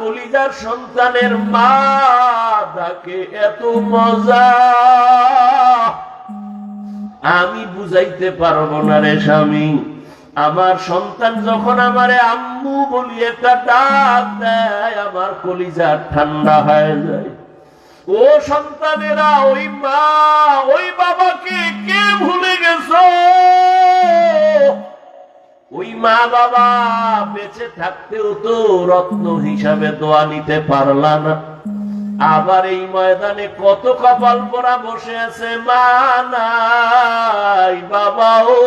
কলিজার সন্তানের মা তাকে এত মজা। আমি বুঝাইতে পারব না রে স্বামী। আমার সন্তান যখন আমারে আম্মু বলি একটা ডাক দেয়, আমার কলিজা ঠান্ডা হয়ে যায়। ও সন্তানেরা, ওই মা, ওই বাবাকে কে ভুলে গেছো? মা বাবা বেঁচে থাকতেও তো রত্ন হিসাবে দোয়া নিতে পারলা না। আবার এই ময়দানে কত কপাল পরা বসে আছে, মা নাই, বাবাও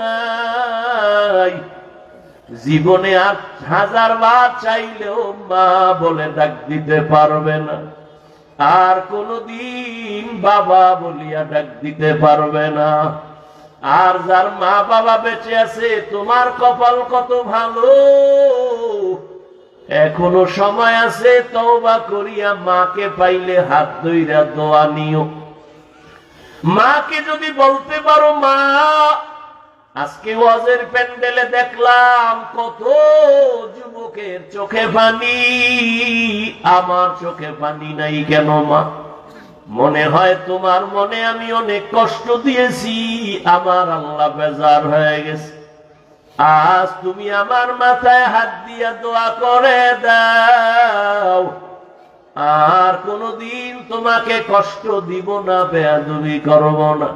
নাই। জীবনে আর হাজার বার চাইলেও মা বলে ডাক দিতে পারবে না। আর কোনদিন বাবা বলিয়া ডাক দিতে পারবে না। আর যার মা বাবা বেঁচে আছে, তোমার কপাল কত ভালো? এখনও সময় আছে, তওবা করিয়া মাকে পাইলে হাত ধইরা দোয়া নিও। মাকে যদি বলতে পারো, মা, আজকে ওয়াজের প্যান্ডেলে দেখলাম কত যুবকের চোখে পানি। আমার চোখে পানি নাই কেন, মা? মনে হয় তোমার মনে আমি অনেক কষ্ট দিয়েছি আমার আল্লাহ বেজার হয়ে গেছে আজ তুমি আমার মাথায় হাত দিয়া দোয়া করে দাও আর কোনদিন তোমাকে কষ্ট দিব না বেয়াদবি করব না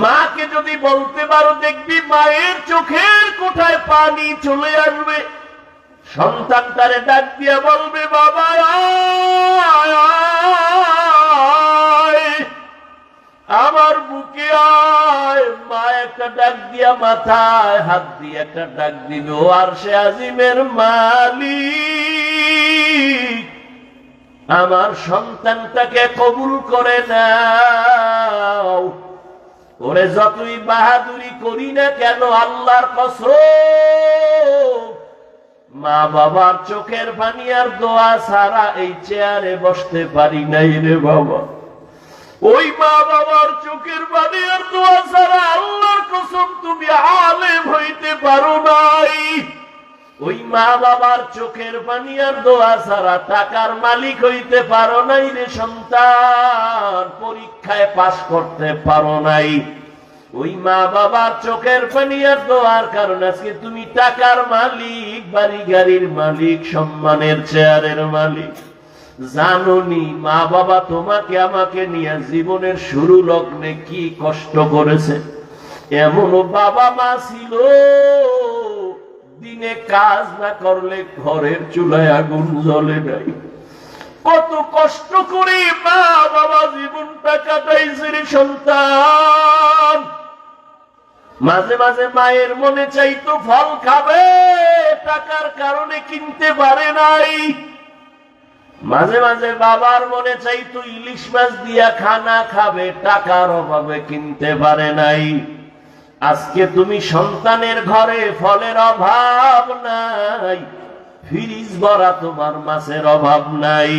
মাকে যদি বলতে পারো দেখবি মায়ের চোখের কোঠায় পানি চলে আসবে সন্তানটারে ডাক দিয়া বলবে বাবা। আমার বুকে আয় মা একটা ডাক দিয়া মাথায় হাত দিয়ে একটা ডাক দিবে ও আর সে আজিমের মালিক। আমার সন্তানটাকে কবুল করে নাও। ওরে যতই বাহাদুরি করি না কেন, আল্লাহর কসম মা বাবার চোখের পানি আর দোয়া ছাড়া এই চেয়ারে বসতে পারি নাই রে বাবা। ওই মা বাবার চোখের পানি আর দোয়া ছাড়া আল্লাহর কসম তুমি আলেম হইতে পারো নাই। ওই মা বাবার চোখের পানি আর দোয়া ছাড়া টাকার মালিক হইতে পারো নাই রে সন্তান। পরীক্ষায় পাশ করতে পারো নাই। ওই মা বাবার চোখের পানি আর দোয়ার কারণে আজকে তুমি টাকার মালিক বাড়ি গাড়ির মালিক, সম্মানের চেয়ারের মালিক। জানুনি মা বাবা তোমাকে আমাকে নিয়ে জীবনের শুরু লগ্নে কি কষ্ট করেছে। এমন বাবা মা ছিল, দিনে কাজ না করলে ঘরের চুলায় আগুন জ্বলে নাই। কত কষ্ট করে মা বাবা জীবনটা কাটাইছে রে সন্তান। মাঝে মাঝে মায়ের মনে চাইতো, ফল খাবে, টাকার কারণে কিনতে পারে নাই। মাঝে মাঝে বাবার মনে চাইতো ইলিশ মাছ দিয়া খানা খাবে, টাকার অভাবে কিনতে পারে নাই। আজকে তুমি সন্তানের ঘরে ফলের অভাব নাই, ফ্রিজ ভরা তোমার মাছের অভাব নাই।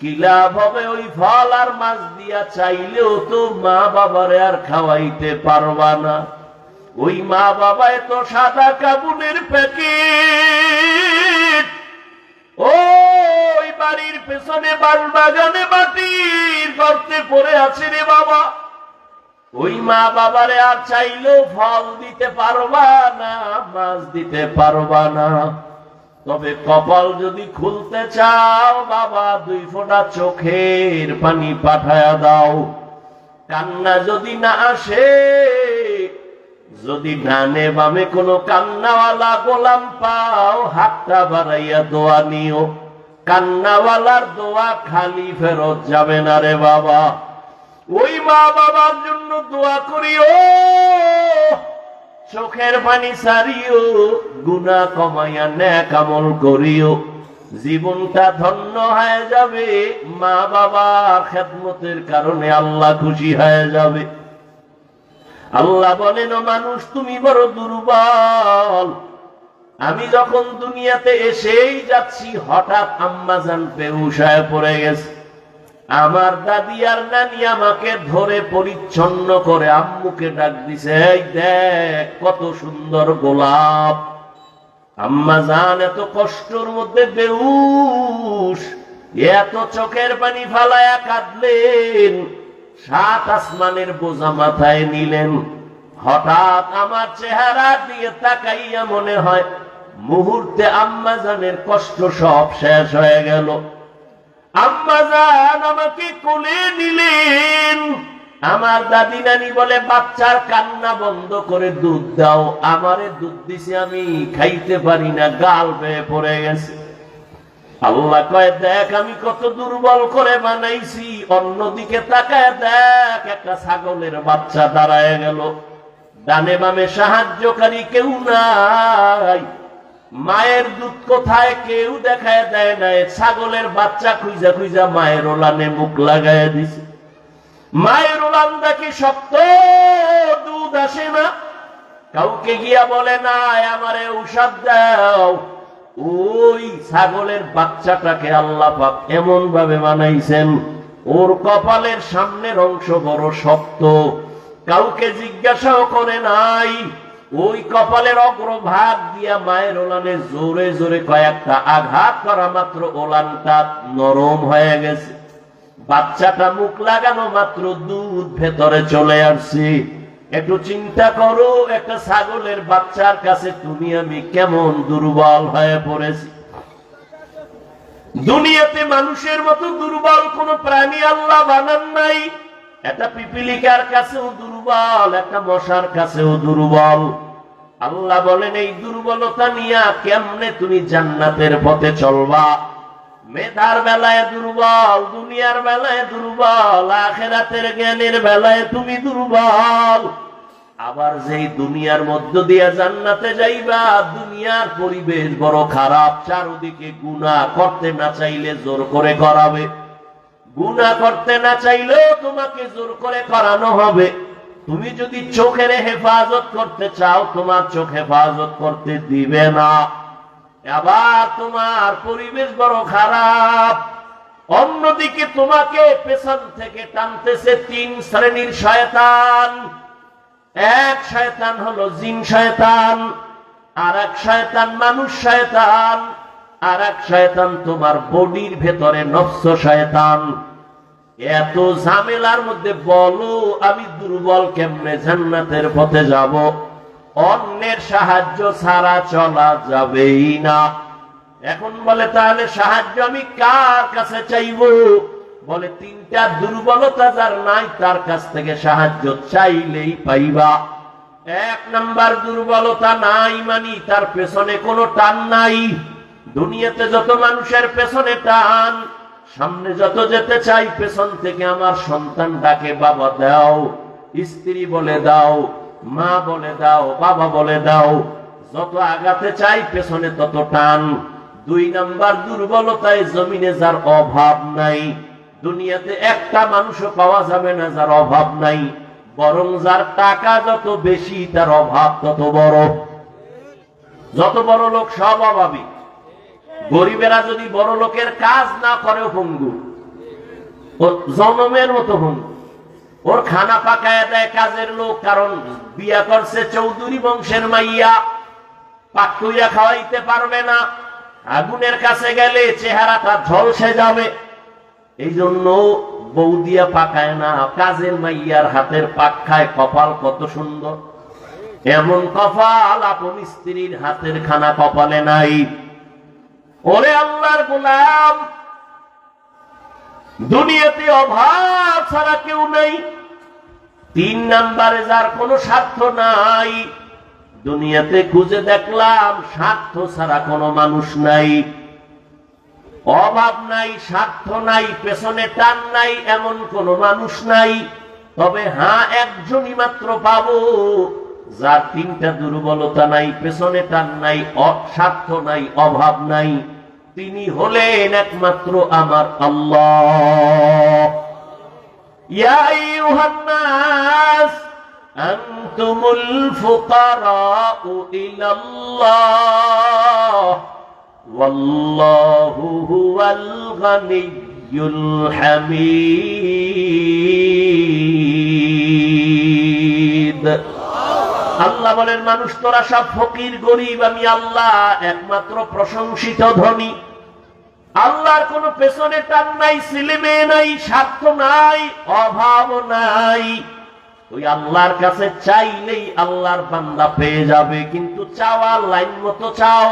কি লাভ হবে ওই ফল আর মাছ দিয়া? চাইলেও তো মা বাবারে আর খাওয়াইতে পারবা না। ওই মা বাবা এত সাদা কাবুনের প্যাকেট ওই বাড়ির পেছনে বাল বাগানে মাটির গর্তে পড়ে আছে রে বাবা। ওই মা বাবারে আর চাইলো ফল দিতে পারবা না, মাছ দিতে পারবা না। তবে কপাল যদি খুলতে চাও, বাবা, দুই ফোঁটা চোখের পানি পাঠায়া দাও। কান্না যদি না আসে যদি ডানে বামে কোনো কান্নাওয়ালা গোলাম পাও, হাতটা বাড়াইয়া দোয়া নিও। কান্নাওয়ালার দোয়া খালি ফেরত যাবে না রে বাবা। ওই মা বাবার জন্য দোয়া করিও। চোখের পানি সারিও গুনা কমাইয়া ন্যাক আমল করিও। জীবনটা ধন্য হয়ে যাবে, মা বাবার খেদমতের কারণে আল্লাহ খুশি হয়ে যাবে। আল্লাহ বলেন মানুষ, তুমি বড় দুর্বল। আমি যখন দুনিয়াতে এসেই যাচ্ছি, হঠাৎ আম্মা জান বেহুশায় পড়ে গেছে। আমার দাদি আর নানি আমাকে ধরে পরিচ্ছন্ন করে আম্মুকে ডাক দিছে, এই দেখ, কত সুন্দর গোলাপ। আম্মা জান এত কষ্টর মধ্যে বেউস এত চোখের পানি ফালায়া কাঁদলেন। সাত আসমানের বোঝা মাথায় নিলেন। হঠাৎ আমার চেহারা দিয়ে তাকাইয়া মনে হয়, মুহূর্তে আম্মা জানের কষ্ট সব শেষ হয়ে গেল। আম্মা জান আমাকে কোলে নিলেন। আমার দাদি নানি বলে, বাচ্চার কান্না বন্ধ করে দুধ দাও। আমারে দুধ দিছে আমি, খাইতে পারি না, গাল বেয়ে পড়ে গেছে। আল্লাহ কয় দেখ আমি কত দুর্বল করে বানাইছি। অন্যদিকে তাকায় দেখ, একটা ছাগলের বাচ্চা দাঁড়ায় গেল। ডানে বামে সাহায্যকারী কেউ নাই। মায়ের দুধ কোথায় কেউ দেখায় দেয় না ছাগলের বাচ্চা খুঁজা খুঁজা মায়ের ওলানে মুখ লাগায় দিছে। মায়ের ওলান দেখি শক্ত, দুধ আসে না। কাউকে গিয়া বলে না আমারে ঔষধ দাও। ওই ছাগলের বাচ্চাটাকে আল্লাহ পাক এমন ভাবে বানাইছেন, ওর কপালের সামনের অংশ বড় শক্ত, কাউকে জিজ্ঞাসাও করে নাই, ওই কপালের অগ্রভাগ দিয়া মায়ের ওলানে জোরে জোরে কয়েকটা আঘাত করা মাত্র ওলানটা নরম হয়ে গেছে। বাচ্চাটা মুখ লাগানো মাত্র দুধ ভেতরে চলে আসছে। একটু চিন্তা করো, একটা ছাগলের বাচ্চার কাছে তুমি আমি কেমন দুর্বল হয়ে পড়েছি। দুনিয়াতে মানুষের মতো দুর্বল কোন প্রাণী আল্লাহ বানান নাই। একটা পিপিলিকার কাছেও দুর্বল, একটা মশার কাছেও দুর্বল। আল্লাহ বলেন, এই দুর্বলতা নিয়ে কেমনে তুমি জান্নাতের পথে চলবা? মেধার বেলায় দুর্বল, দুনিয়ার বেলায় দুর্বল, আখেরাতের জ্ঞানের বেলায় তুমি দুর্বল। আবার যেই দুনিয়ার মধ্য দিয়া জান্নাতে যাইবা, দুনিয়ার পরিবেশ বড় খারাপ, চারদিকে গুণা করতে না চাইলে জোর করে করাবে। গুণা করতে না চাইলেও তোমাকে জোর করে করানো হবে। তুমি যদি চোখের হেফাজত করতে চাও, তোমার চোখ হেফাজত করতে দিবে না। আবার তোমার পরিবেশ বড় খারাপ। অন্যদিকে তোমাকে পেছন থেকে টানতেছে তিন শ্রেণির শয়তান। এক শয়তান হলো জিন শয়তান, আর এক শয়তান মানুষ শয়তান, আর এক শয়তান তোমার বডির ভেতরে নফস শয়তান। এত ঝামেলার মধ্যে বলো, আমি দুর্বল কেমনে জান্নাতের পথে যাব? অন্যের সাহায্য ছাড়া চলা যাবেই না। এখন বলে, তাহলে সাহায্য আমি কার কাছে চাইব? বলে, তিনটা দুর্বলতা যার নাই, তার কাছ থেকে সাহায্য চাইলেই পাইবা। এক নাম্বার দুর্বলতা নাই মানি, তার পেছনে কোনো টান নাই। দুনিয়াতে যত মানুষের পেছনে টান, সামনে যত যেতে চাই, পেছন থেকে আমার সন্তান ডাকে বাবা দাও, স্ত্রী বলে দাও মা বলে দাও, বাবা বলে দাও, যত আগাতে চাই পেছনে তত টান। দুই নাম্বার দুর্বলতায় জমিনে যার অভাব নাই, দুনিয়াতে একটা মানুষও পাওয়া যাবে না যার অভাব নাই, বরং যার টাকা যত বেশি, তার অভাব তত বড়। যত বড় লোক সব অভাবী। গরিবেরা যদি বড় লোকের কাজ না করে ভঙ্গু জনমের মতো ভঙ্গু ওর খানা পাকায় দেয় কাজের লোক, কারণ বিয়া করছে চৌধুরী বংশের মাইয়া। পাকুইয়া খাওয়াইতে পারবে না। আগুনের কাছে গেলে চেহারাটা ঝলসে যাবে। এই জন্য বৌদিয়া পাকায় না, কাজের মাইয়ার হাতের পাক খায়। কপাল কত সুন্দর। এমন কপাল আপন স্ত্রীর হাতের খানা কপালে নাই। ওরে আল্লাহর গোলাম দুনিয়াতে অভাব ছাড়া কেউ নেই। তিন নাম্বারে যার কোনো স্বার্থ নাই। দুনিয়াতে খুঁজে দেখলাম স্বার্থ ছাড়া কোনো মানুষ নাই। অভাব নাই, স্বার্থ নাই, পেছনে টান নাই, এমন কোন মানুষ নাই। তবে হ্যাঁ একজনই মাত্র পাবো, যার তিনটা দুর্বলতা নাই, পেছনে টান নাই স্বার্থ নাই, অভাব নাই। তিনি হলেন একমাত্র আমার আল্লাহ। ইয়া ইউহান্নাস আনতুমুল আল্লাহ বলেন, মানুষ তোরা সব ফকির, গরিব, আমি আল্লাহ, একমাত্র প্রশংসিত ধনী। আল্লাহর কোন পেছনে টান নাই ছেলে নাই, স্বার্থ নাই অভাব নাই। ওই আল্লাহর কাছে চাইলেই আল্লাহর বান্দা পেয়ে যাবে, কিন্তু চাওয়া লাইন মতো চাও,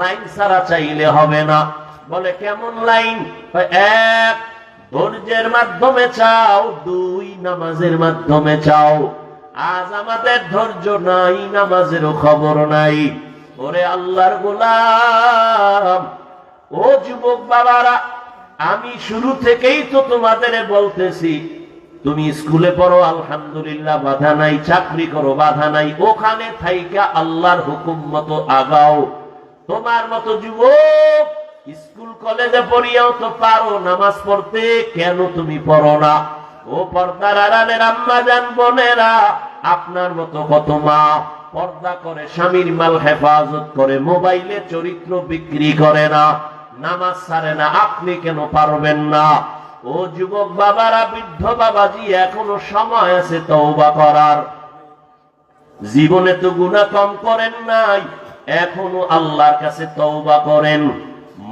লাইন ছাড়া চাইলে হবে না। বলে কেমন লাইন? এক, ধৈর্যের মাধ্যমে চাও, দুই, নামাজের মাধ্যমে চাও। আজ আমাদের ধৈর্য নাই, নামাজেরও খবর নাই। ওরে আল্লাহর গোলাম ও যুবক বাবারা, আমি শুরু থেকেই তো তোমাদের বলতেছি, তুমি স্কুলে পড়ো, আলহামদুলিল্লাহ, বাধা নাই, চাকরি করো, বাধা নাই, ওখানে থাইকা আল্লাহর হুকুম মতো আগাও। তোমার মতো যুবক, স্কুল কলেজে পড়িয়াও তো পারো, নামাজ পড়তে কেন তুমি পড়ো না? ও পর্দার আড়ালের আম্মা যান বোনেরা, আপনার মতো কত মা, পর্দা করে, স্বামীর মাল হেফাজত করে, মোবাইলে চরিত্র বিক্রি করে না। নামাজ ছাড়ে না, আপনি কেন পারবেন না? ও যুবক বাবারা, বৃদ্ধ বাবাজি, এখনও সময় আছে তওবা করার। জীবনে তো গুণা কম করেন নাই, এখনও আল্লাহর কাছে তওবা করেন।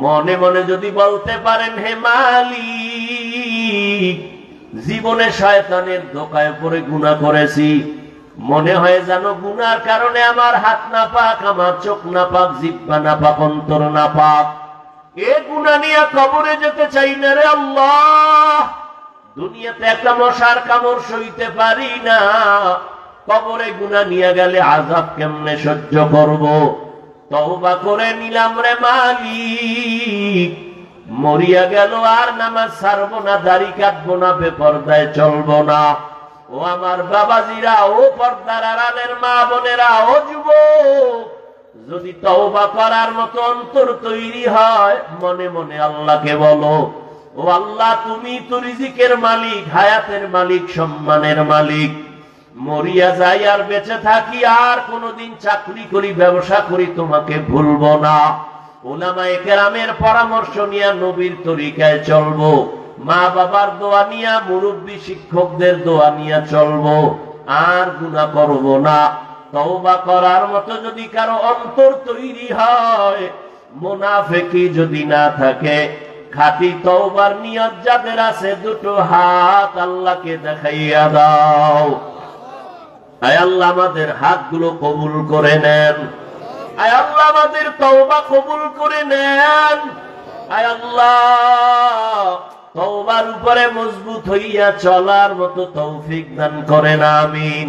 মনে মনে যদি বলতে পারেন, হে মালিক, জীবনে শয়তানের ধোকায় পড়ে গুণা করেছি। মনে হয় যেন গুনার কারণে আমার হাত না পাক আমার চোখ না পাক জিব্বা না পাক অন্তর না পাক এ গুণা নিয়ে কবরে যেতে চাই না রে আল্লাহ। দুনিয়াতে একটা মশার কামড় সইতে পারি না। কবরে গুণা নিয়ে গেলে আজাব কেমনে সহ্য করব? তওবা করে নিলাম রে মালিক। মরিয়া গেল আর নামাজ ছাড়বো না, দাড়ি কাটবো না, বেপর্দায় চলবো না। ও আমার বাবাজিরা, ও পর্দার আড়ালের মা বোনেরা, ও যুবক যদি তওবা করার মতো অন্তর তৈরি হয়, মনে মনে আল্লাহকে বলো, ও আল্লাহ, তুমি তো রিজিকের মালিক, হায়াতের মালিক, সম্মানের মালিক। মরিয়া যাই আর বেঁচে থাকি, আর কোনোদিন চাকরি করি, ব্যবসা করি, তোমাকে ভুলবো না। ওলামায়ে কেরামের পরামর্শ নিয়ে নবীর তরিকায় চলবো। মা বাবার দোয়া নিয়া মুরব্বী শিক্ষকদের দোয়া নিয়ে চলবো। আর গুণা করব না। তওবা করার মতো যদি কারও অন্তর তৈরি হয় মোনাফেকি যদি না থাকে, খাঁটি তওবার নিয়ত যাদের আছে, দুটো হাত আল্লাহকে দেখাইয়া দাও। আয় আল্লাহ আমাদের হাতগুলো কবুল করে নেন। আয় আল্লাহ আমাদের তওবা কবুল করে নেন। আয় আল্লাহ, তওবার উপরে মজবুত হইয়া চলার মতো তৌফিক দান করেন, আমিন।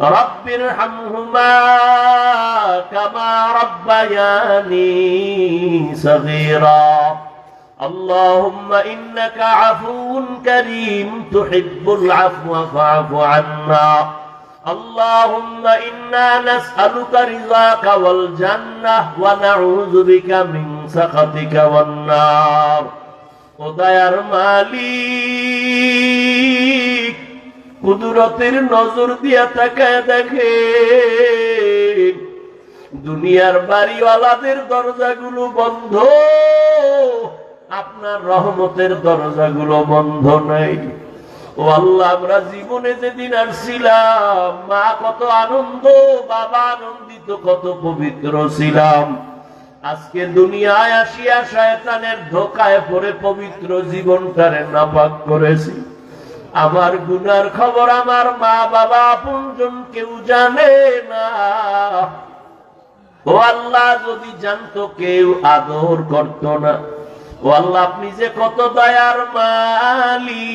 رب ارحمهما كما ربياني صغيرا اللهم إنك عفو كريم تحب العفو فاعف عنا اللهم إنا نسألك رضاك والجنة ونعوذ بك من سخطك والنار ودير مالي কুদরতের নজর দিয়া তাকায় দেখে। দুনিয়ার বাড়িওয়ালাদের দরজাগুলো বন্ধ। আপনার রহমতের দরজাগুলো বন্ধ নাই। ও আল্লাহ, আমরা জীবনে যেদিন আসছিলাম, মা কত আনন্দ, বাবা আনন্দিত, কত পবিত্র ছিলাম। আজকে দুনিয়ায় আসিয়া শয়তানের ধোকায় পড়ে পবিত্র জীবনটারে নাপাক করেছি। আমার গুনার খবর আমার মা বাবা আপনজন কেউ জানে না। ও আল্লাহ, যদি জানতো কেউ আদর করত না। ও আল্লাহ, আপনি যে কত দয়ার মালিক।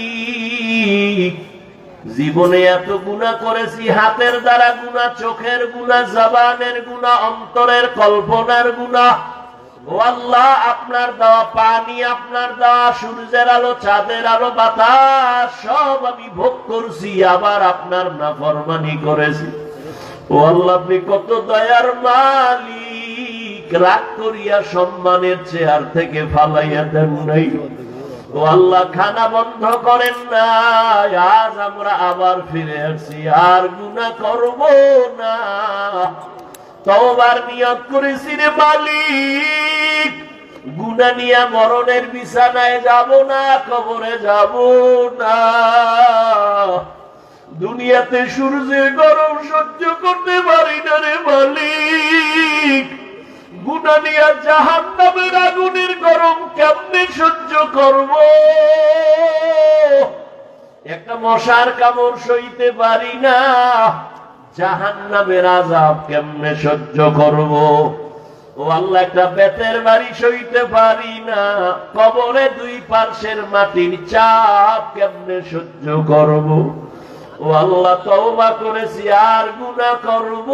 জীবনে এত গুণা করেছি, হাতের দ্বারা গুণা চোখের গুণা জবানের গুণা অন্তরের কল্পনার গুণা আপনার দেওয়া পানি, আপনার দেওয়া সূর্যের আলো, চাঁদের আলো, বাতাস, সব আমি ভোগ করছি, আবার আপনার নাফরমানি করেছি। ও আল্লাহ, আপনি কত দয়ার মালিক, রাগ করিয়া সম্মানের চেয়ার থেকে ফালাইয়া দেন নাই। ও আল্লাহ, খানা বন্ধ করেন না আজ আমরা আবার ফিরে আসছি, আর গুণা করব না। তবার নিয়ত করেছি মালিক। গুনা নিয়ে মরণের বিছানায় যাব না, কবরে যাব না। দুনিয়াতে সূর্যের গরম সহ্য করতে পারি না রে মালিক। গুনা নিয়ে জাহান নামের আগুনের গরম কেমনে সহ্য করব? একটা মশার কামড় সইতে পারি না। জাহান নামের আজাব কেমনে সহ্য করব? আল্লাহ, একটা বেতের বাড়ি সইতে পারি না। কবরে দুই পার্শ্বের মাটির চাপ কেমনে সহ্য করব? ও আল্লাহ, তওবা করেছি, আর গুনাহ করব।